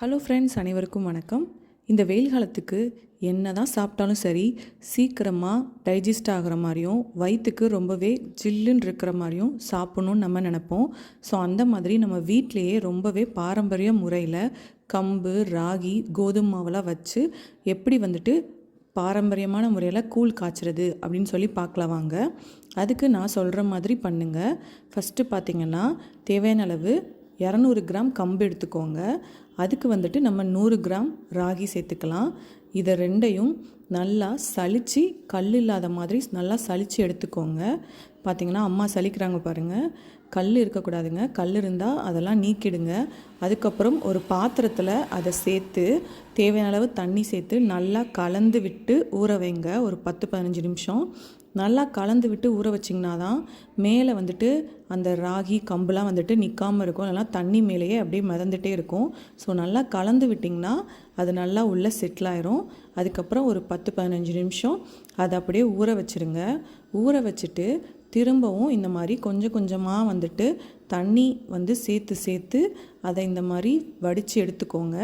Hello friends அனைவருக்கும் வணக்கம். இந்த வெயில் காலத்துக்கு என்ன தான் சாப்பிட்டாலும் சரி சீக்கிரமாக டைஜஸ்ட் ஆகிற மாதிரியும் வயிற்றுக்கு ரொம்பவே ஜில்லுன்னு இருக்கிற மாதிரியும் சாப்பிட்ணுன்னு நம்ம நினப்போம். ஸோ அந்த மாதிரி நம்ம வீட்டிலையே ரொம்பவே பாரம்பரிய முறையில் கம்பு ராகி கோதுமை மாவெல்லாம் வச்சு எப்படி வந்துட்டு பாரம்பரியமான முறையில் கூழ் காய்ச்சறது அப்படின்னு சொல்லி பார்க்கலாம் வாங்க. அதுக்கு நான் சொல்கிற மாதிரி பண்ணுங்கள் ஃபஸ்ட்டு பார்த்திங்கன்னா தேவையான அளவு இரநூறு கிராம் கம்பு எடுத்துக்கோங்க. அதுக்கு வந்துட்டு நம்ம நூறு கிராம் ராகி சேர்த்துக்கலாம். இதை ரெண்டையும் நல்லா சளிச்சு கல் இல்லாத மாதிரி நல்லா சளிச்சு எடுத்துக்கோங்க. பார்த்தீங்கன்னா அம்மா சலிக்கிறாங்க பாருங்கள் கல் இருக்கக்கூடாதுங்க. கல் இருந்தால் அதெல்லாம் நீக்கிடுங்க. அதுக்கப்புறம் ஒரு பாத்திரத்தில் அதை சேர்த்து தேவையான அளவு தண்ணி சேர்த்து நல்லா கலந்து விட்டு ஊற வைங்க. ஒரு பத்து பதினஞ்சு நிமிஷம். நல்லா கலந்து விட்டு ஊற வச்சிங்கன்னா தான் மேலே வந்துட்டு அந்த ராகி கம்புலாம் வந்துட்டு நிற்காமல் இருக்கும். நல்லா தண்ணி மேலேயே அப்படியே மிதந்துட்டே இருக்கும். ஸோ நல்லா கலந்து விட்டிங்கன்னா அது நல்லா உள்ளே செட்டில் ஆயிரும். அதுக்கப்புறம் ஒரு பத்து பத்து பதினஞ்சு நிமிஷம் அதை அப்படியே ஊற வச்சுருங்க. ஊற வச்சுட்டு திரும்பவும் இந்த மாதிரி கொஞ்சம் கொஞ்சமாக வந்துட்டு தண்ணி வந்து சேர்த்து சேர்த்து அதை இந்த மாதிரி வடித்து எடுத்துக்கோங்க.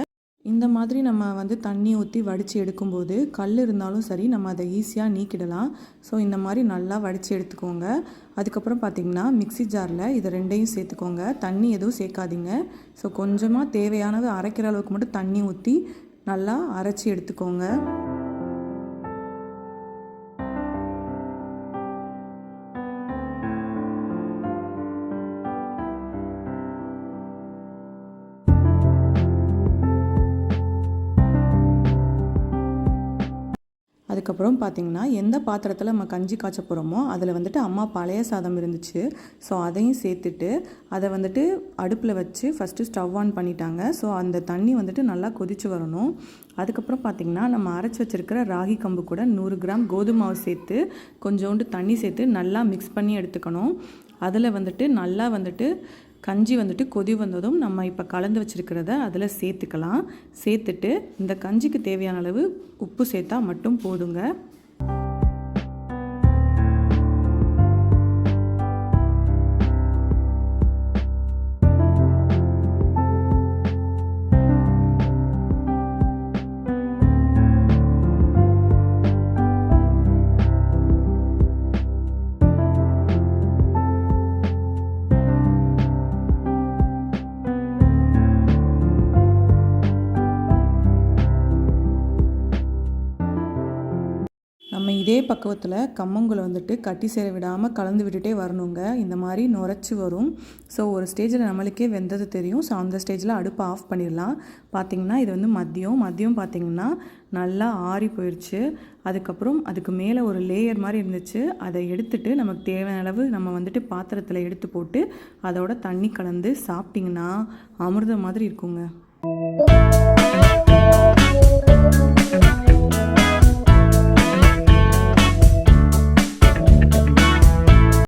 இந்த மாதிரி நம்ம வந்து தண்ணி ஊற்றி வடித்து எடுக்கும்போது கல் இருந்தாலும் சரி நம்ம அதை ஈஸியாக நீக்கிடலாம். ஸோ இந்த மாதிரி நல்லா வடித்து எடுத்துக்கோங்க. அதுக்கப்புறம் பார்த்திங்கன்னா மிக்ஸி ஜாரில் இதை ரெண்டையும் சேர்த்துக்கோங்க. தண்ணி எதுவும் சேர்க்காதீங்க. ஸோ கொஞ்சமாக தேவையானது அரைக்கிற அளவுக்கு மட்டும் தண்ணி ஊற்றி நல்லா அரைச்சி எடுத்துக்கோங்க. அதுக்கப்புறம் பார்த்திங்கன்னா எந்த பாத்திரத்தில் நம்ம கஞ்சி காய்ச்ச போகிறோமோ அதில் வந்துட்டு அம்மா பழைய சாதம் இருந்துச்சு. ஸோ அதையும் சேர்த்துட்டு அதை வந்துட்டு அடுப்பில் வச்சு ஃபஸ்ட்டு ஸ்டவ் ஆன் பண்ணிட்டாங்க. ஸோ அந்த தண்ணி வந்துட்டு நல்லா கொதித்து வரணும். அதுக்கப்புறம் பார்த்திங்கன்னா நம்ம அரைச்சி வச்சுருக்கிற ராகி கம்பு கூட நூறு கிராம் கோதுமை மாவு சேர்த்து கொஞ்சோண்டு தண்ணி சேர்த்து நல்லா மிக்ஸ் பண்ணி எடுத்துக்கணும். அதில் வந்துட்டு நல்லா வந்துட்டு கஞ்சி வந்துட்டு கொதி வந்ததும் நம்ம இப்போ கலந்து வச்சுருக்கிறத அதில் சேர்த்துக்கலாம். சேர்த்துட்டு இந்த கஞ்சிக்கு தேவையான அளவு உப்பு சேர்த்தா மட்டும் போதுங்க. நம்ம இதே பக்குவத்தில் கம்மங்குலை வந்துட்டு கட்டி சேர விடாமல் கலந்து விட்டுட்டே வரணுங்க. இந்த மாதிரி நுரைச்சி வரும். ஸோ ஒரு ஸ்டேஜில் நம்மளுக்கே வெந்தது தெரியும். ஸோ அந்த ஸ்டேஜில் அடுப்பு ஆஃப் பண்ணிடலாம். பார்த்திங்கன்னா இது வந்து மதியம். மதியம் பார்த்திங்கன்னா நல்லா ஆறி போயிடுச்சு அதுக்கப்புறம் அதுக்கு மேலே ஒரு லேயர் மாதிரி இருந்துச்சு. அதை எடுத்துட்டு நமக்கு தேவையான அளவு நம்ம வந்துட்டு பாத்திரத்தில் எடுத்து போட்டு அதோட தண்ணி கலந்து சாப்பிட்டிங்கன்னா அமிர்தம் மாதிரி இருக்குங்க.